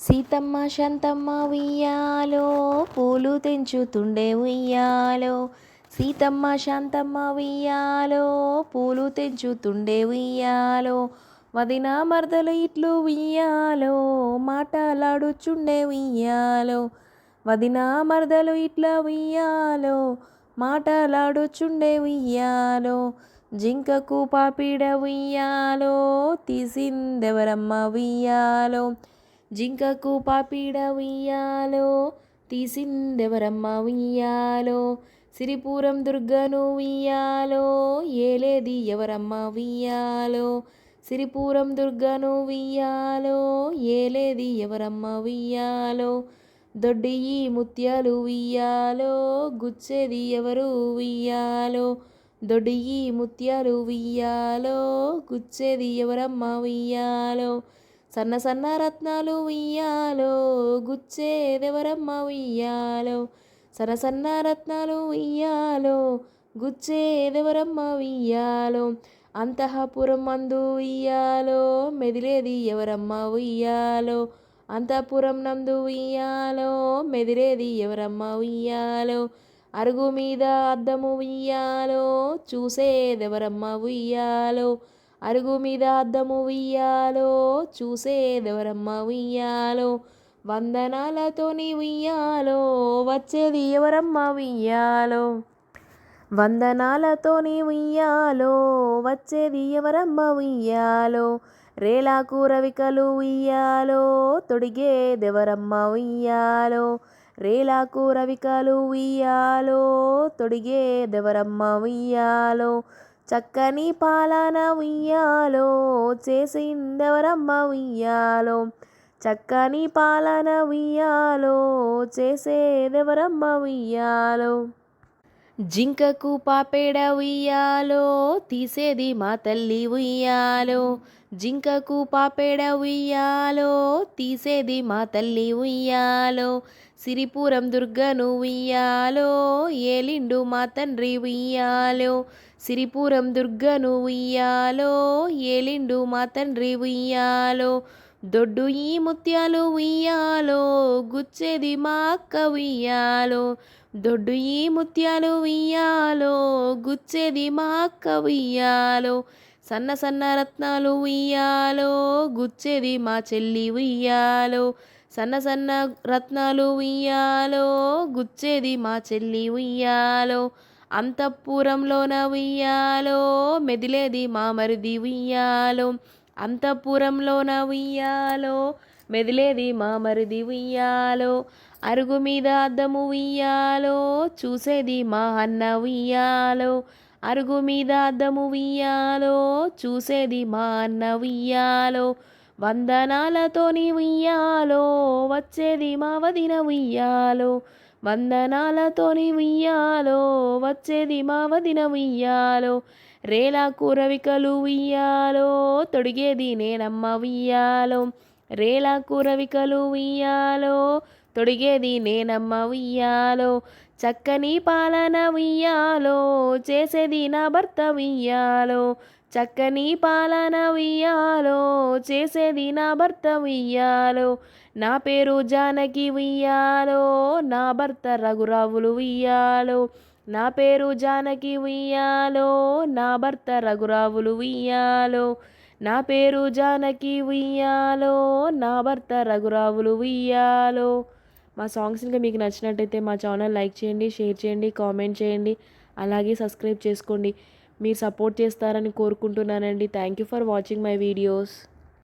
సీతమ్మ శాంతమ్మ ఉయ్యాలో పూలు తెంచుతుండే ఉయ్యాలో. సీతమ్మ శాంతమ్మ ఉయ్యాలో పూలు తెంచుతుండే ఉయ్యాలో. వదిన మరదలు ఇట్లు ఉయ్యాలో మాటలాడుచుండే ఉయ్యాలో. వదిన మరదలు ఇట్లా ఉయ్యాలో మాటలాడుచుండే ఉయ్యాలో. జింకకు పాపిడ ఉయ్యాలో తీసిందెవరమ్మ ఉయ్యాలో. జింకకు పాపిడ ఉయ్యాలో తీసిందెవరమ్మ ఉయ్యాలో? సిరిపురం దుర్గను ఉయ్యాలో ఏలేది ఎవరమ్మ ఉయ్యాలో? సిరిపురం దుర్గను ఉయ్యాలో ఏలేది ఎవరమ్మ ఉయ్యాలో? దొడ్డియి ముత్యాలు ఉయ్యాలో గుచ్చేది ఎవరు ఉయ్యాలో? దొడ్డియి ముత్యాలు ఉయ్యాలో గుచ్చేది ఎవరమ్మ ఉయ్యాలో? సన్న సన్న రత్నాలు ఉయ్యాలో గుచ్చేదెవరమ్మ ఉయ్యాలో. సన్న సన్న రత్నాలు ఉయ్యాలో గుచ్చేదెవరమ్మ ఉయ్యాలో. అంతఃపురం మందు ఉయ్యాలో మెదిలేది ఎవరమ్మ ఉయ్యాలో. అంతఃపురం నందు ఉయ్యాలో మెదిలేది ఎవరమ్మ ఉయ్యాలో. అరుగు మీద అద్దము ఉయ్యాలో చూసేదెవరమ్మ ఉయ్యాలో. అరుగు మీద అద్దము ఉయ్యాలో చూసేదెవరమ్మ ఉయ్యాలో? వందనాలతోని ఉయ్యాలో వచ్చేది ఎవరమ్మ ఉయ్యాలో? వందనాలతోని ఉయ్యాలో వచ్చేది ఎవరమ్మ ఉయ్యాలో? రేలాకు రవికలు ఉయ్యాలో తొడిగేదెవరమ్మ ఉయ్యాలో? రేలాకు రవికలు ఉయ్యాలో తొడిగేదెవరమ్మ ఉయ్యాలో? చక్కని పాలన ఉయ్యాలో చేసిందెవరమ్మ ఉయ్యాలో? చక్కని పాలన ఉయ్యాలో చేసేదెవరమ్మ ఉయ్యాలో? జింకకు పాపేడ ఉయ్యాలో తీసేది మా తల్లి ఉయ్యాలో. జింకకు పాపేడ ఉయ్యాలో తీసేది మా తల్లి ఉయ్యాలో. సిరిపురం దుర్గను ఉయ్యాలో ఏలిండు మా తండ్రి ఉయ్యాలో. సిరిపురం దుర్గను ఉయ్యాలో ఏలిండు మా తండ్రి ఉయ్యాలో. దొడ్డు ఈ ముత్యాలు ఉయ్యాలో గుచ్చేది మా అక్క ఉయ్యాలో. దొడ్డు ఈ ముత్యాలు ఉయ్యాలో గుచ్చేది మా అక్క ఉయ్యాలో. సన్న సన్న రత్నాలు ఉయ్యాలో గుచ్చేది మా చెల్లి ఉయ్యాలో. సన్న సన్న రత్నాలు ఉయ్యాలో గుచ్చేది మా చెల్లి ఉయ్యాలో. అంతఃపురంలోన ఉయ్యాలో మెదిలేది మా మరిది ఉయ్యాలో. అంతఃపురంలోన ఉయ్యాలో మెదిలేది మా మరిది ఉయ్యాలో అరుగు మీద అద్దము ఉయ్యాలో చూసేది మా అన్న ఉయ్యాలో అరుగు మీద అద్దము ఉయ్యాలో చూసేది మా అన్న ఉయ్యాలో వందనాలతోని ఉయ్యాలో వచ్చేది మా వదిన ఉయ్యాలో వందనాలతోని ఉయ్యాలో వచ్చేది మావదిన ఉయ్యాలో రేలా కూరవికలు ఉయ్యాలో తొడిగేది నేనమ్మ ఉయ్యాలో రేలా కూరవికలు ఉయ్యాలో తొడిగేది నేనమ్మ ఉయ్యాలో చక్కని పాలన ఉయ్యాలో చేసేది నా భర్త ఉయ్యాలో చక్కని పాలన ఉయ్యాలో చేసేది నా భర్త ఉయ్యాలో నా పేరు జానకి ఉయ్యాలో నా భర్త రఘురావులు ఉయ్యాలో నా పేరు జానకి ఉయ్యాలో నా భర్త రఘురావులు ఉయ్యాలో నా పేరు జానకి ఉయ్యాలో నా భర్త రఘురావులు ఉయ్యాలో. మా సాంగ్స్ ఇంకా మీకు నచ్చినట్టయితే మా ఛానల్ లైక్ చేయండి షేర్ చేయండి కామెంట్ చేయండి అలాగే సబ్స్క్రైబ్ చేసుకోండి. మీరు సపోర్ట్ చేస్తారని కోరుకుంటున్నానండి. Thank you for watching my videos